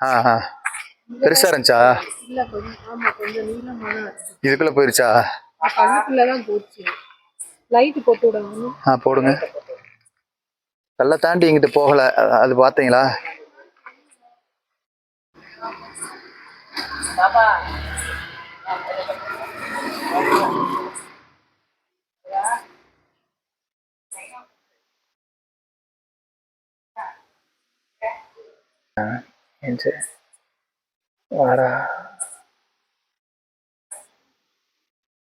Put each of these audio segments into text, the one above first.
ஆ ஆ. பெருசா இருந்துச்சா. இதுக்குள்ள போயிருச்சா? ஆ போடுங்க. கல்லை தாண்டி இங்கிட்டு போகல. அது பார்த்தீங்களா ஆ, என்ச்சு. வாடா.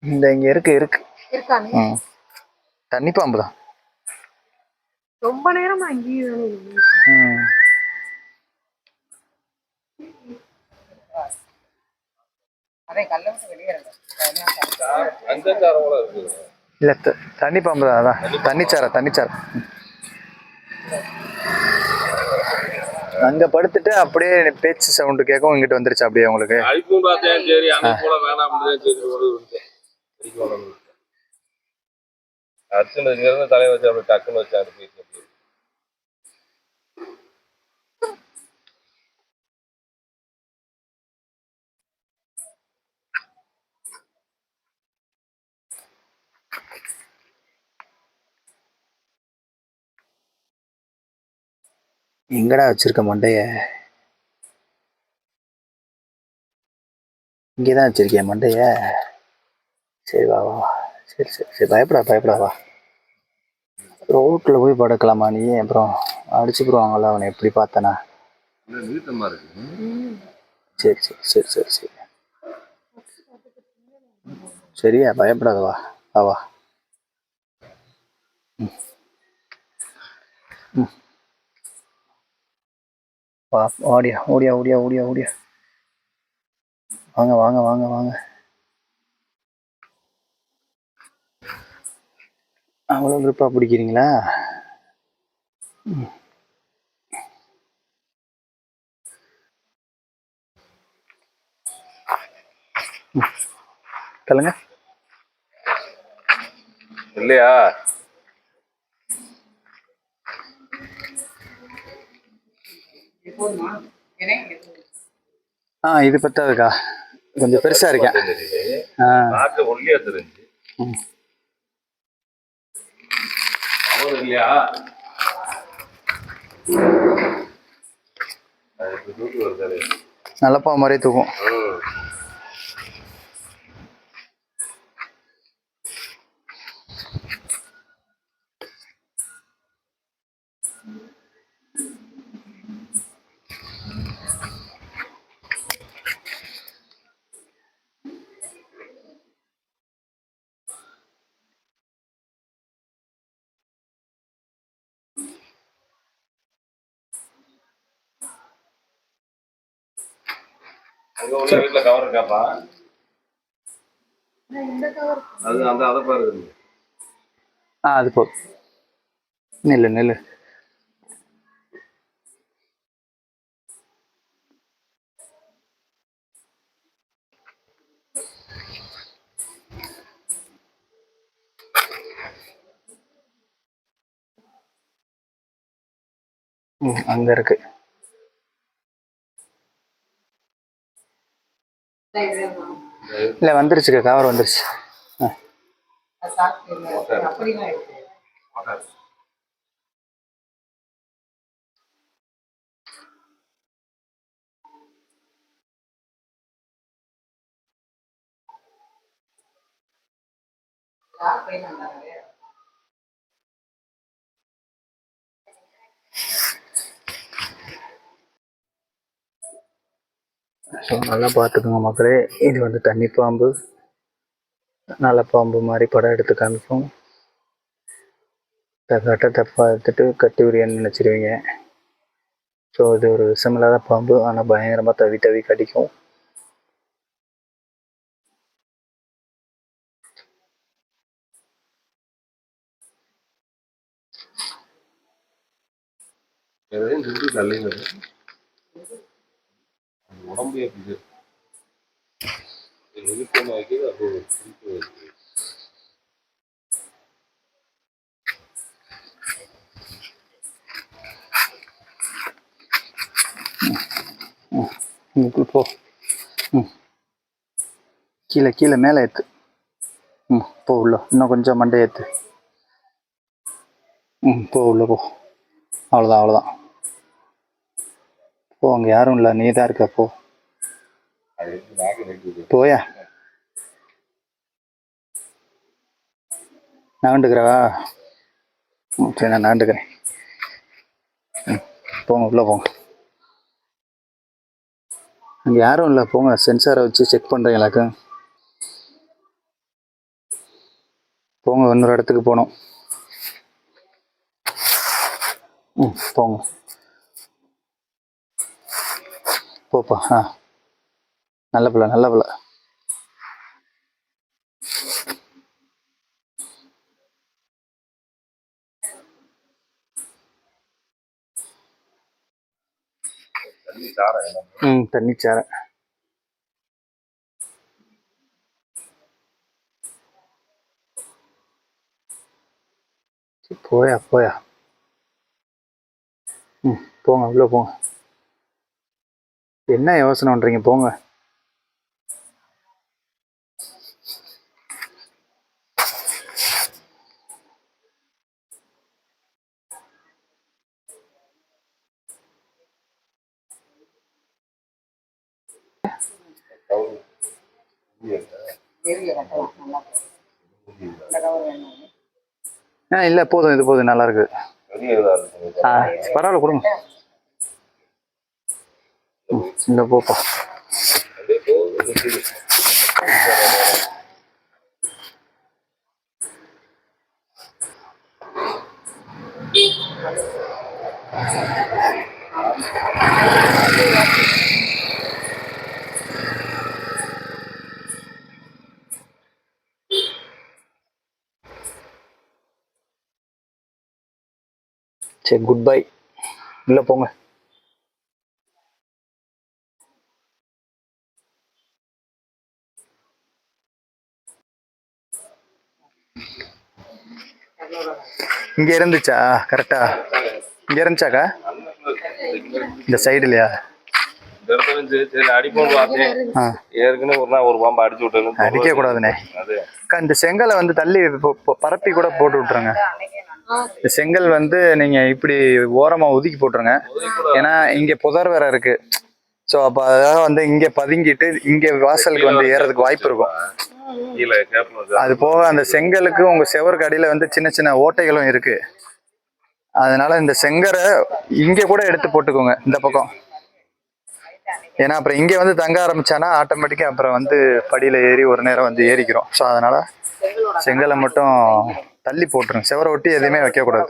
இந்த இங்க இருக்கு இருக்கு. தண்ணி பாம்பு தான். ரொம்ப நேரமா இல்ல தண்ணி பாம்பு தான் அதான். தண்ணிச்சாரம் தண்ணிச்சாரம் அங்க படுத்துட்டு அப்படியே பேச்சு சவுண்டு கேட்கும் இங்கிட்டு வந்துருச்சு அப்படியே உங்களுக்கு. அர்ச்சனை இங்க இருந்து தலையை வச்சு அப்படி டக்குன்னு வச்சு அது எங்கடா வச்சிருக்க மண்டைய? இங்கேதான் வச்சிருக்கிய மண்டைய? சரி வா வா. சரி சரி சரி. பயப்படா பயப்படா வா. ரோட்டில் போய் படுக்கலாமா நீ? அப்புறம் அடிச்சுக்கிடுவாங்கல்ல அவனை எப்படி பார்த்தனா? சரி சரி சரி சரி சரி. சரியா? பயப்படாத வா வா வா. ம். ம். பா ஓடியா ஓடியா ஓடியா ஓடியா ஓடியா. வாங்க வாங்க வாங்க வாங்க. அவ்வளோ விருப்பா பிடிக்கிறீங்களா? சொல்லுங்க. இல்லையா? ஆ இது பத்தாதுக்கா. கொஞ்சம் பெருசா இருக்கேன். ஆ. நாக்கு ஒல்லியா தெரிஞ்சு ம். அவரு இல்லையா அதுக்கு தூக்கி வருதாரு நல்லப்பா மாதிரியே தூக்கும் ம். அங்க உள்ள வீட்டுல கவர் இருக்காப்பா? இந்த கவர் அது அந்த அதை பாருங்க ஆ அது போதும் நில்லு நில்லு. அங்க இருக்கு. இல்ல வந்துருச்சுக்கா கவர் வந்துருச்சு. ஆ. ஸோ நல்லா பார்த்துக்கோங்க மக்களே. இது வந்து தண்ணி பாம்பு. நல்ல பாம்பு மாதிரி படம் எடுத்து காமிக்கும். கட்ட தப்பாக எடுத்துட்டு கட்டி உரியன்னு நினச்சிருவீங்க. ஸோ இது ஒரு விஷமில்லாத பாம்பு. ஆனால் பயங்கரமாக தவி தவி கடிக்கும். எதையும் சுற்றி தள்ளிங்க உடம்பு எப்படி ம் போ. ம். கீழே கீழே மேலே ஏற்று ம் போ உள்ள. இன்னும் கொஞ்சம் மண்டை ஏற்று ம் போ உள்ள போ. அவ்வளோதான் அவ்வளோதான். போ அங்கே யாரும் இல்லை. நீ தான் இருக்க போ. போயா? நாண்டுக்கிறவா சரி நான் நாண்டுக்கிறேன் போங்க உள்ளே போங்க. அங்கே யாரும் இல்லை போங்க. சென்சாரை வச்சு செக் பண்ணுறீங்களாக்கு போங்க இன்னொரு இடத்துக்கு போகணும். ம் போங்க. போப்பா ஆ. நல்ல பிள்ளை நல்ல பிள்ளை. ம் தண்ணி சேர. போயா போயா. ம் போங்க உள்ள போங்க. என்ன யோசனை பண்றீங்க? போங்க. ஆ இல்லை போதும் இது போதும் நல்லா இருக்கு. பரவாயில்ல கொடுங்க. சின்ன போப்பா. சரி குட் பை உள்ள போங்க. இங்க இருந்துச்சா? கரெக்டா. இங்க இருந்துச்சாக்கா? இந்த சைடுலையா? இல்லையா ஆ. ஏற்கனவே ஒரு நாள் ஒரு பாம்பு அடிச்சு அடிக்க கூடாதுண்ணே அக்கா, இந்த செங்கலை வந்து தள்ளி பரப்பி கூட போட்டு விட்டுருங்க. இந்த செங்கல் வந்து நீங்க இப்படி ஓரமா ஒதுக்கி போட்டுருங்க. ஏன்னா இங்க புதர் வேற இருக்கு. ஸோ அப்போ அதாவது வந்து இங்க பதுங்கிட்டு இங்க வாசலுக்கு வந்து ஏறதுக்கு வாய்ப்பு இருக்கும். கீழே அது போக அந்த செங்கலுக்கு உங்க செவருக்கு அடியில வந்து சின்ன சின்ன ஓட்டைகளும் இருக்கு. அதனால இந்த செங்கரை இங்க கூட எடுத்து போட்டுக்கோங்க இந்த பக்கம். ஏன்னா அப்புறம் இங்க வந்து தங்க ஆரம்பிச்சானா ஆட்டோமேட்டிக்கா அப்புறம் வந்து படியில ஏறி ஒரு நேரம் வந்து ஏறிக்கிறோம். ஸோ அதனால செங்கலை மட்டும் தள்ளி போட்டுருங்க. செவரை ஒட்டி எதையுமே வைக்கக்கூடாது.